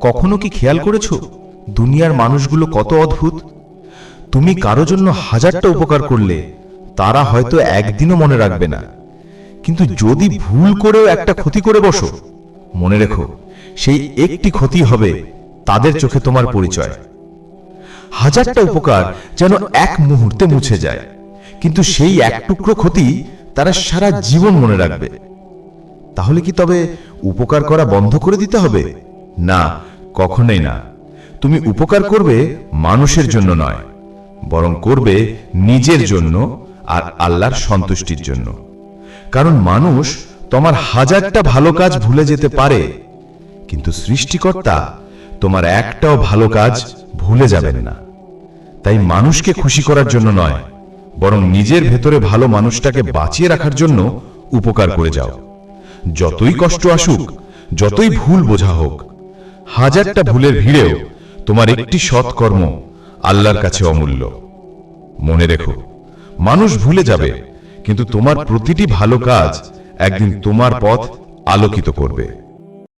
কখনো কি খেয়াল করেছ? দুনিয়ার মানুষগুলো কত অদ্ভুত। তুমি কারও জন্য হাজারটা উপকার করলে, তারা হয়তো একদিনও মনে রাখবে না। কিন্তু যদি ভুল করেও একটা ক্ষতি করে বসো, মনে রেখো, সেই একটি ক্ষতি হবে তাদের চোখে তোমার পরিচয়। হাজারটা উপকার যেন এক মুহূর্তে মুছে যায়, কিন্তু সেই এক টুকরো ক্ষতি তারা সারা জীবন মনে রাখবে। তাহলে কি তবে উপকার করা বন্ধ করে দিতে হবে? না, কখনোই না। তুমি উপকার করবে মানুষের জন্য নয়, বরং করবে নিজের জন্য আর আল্লাহর সন্তুষ্টির জন্য। কারণ মানুষ তোমার হাজারটা ভালো কাজ ভুলে যেতে পারে, কিন্তু সৃষ্টিকর্তা তোমার একটাও ভালো কাজ ভুলে যাবেন না। তাই মানুষকে খুশি করার জন্য নয়, বরং নিজের ভেতরে ভালো মানুষটাকে বাঁচিয়ে রাখার জন্য উপকার করে যাও। যতই কষ্ট আসুক, যতই ভুল বোঝা হোক হাজারটা ভুলের ভিড়েও তোমার একটি সৎকর্ম আল্লাহর কাছে অমূল্য। মনে রেখো, মানুষ ভুলে যাবে, কিন্তু তোমার প্রতিটি ভালো কাজ একদিন তোমার পথ আলোকিত করবে।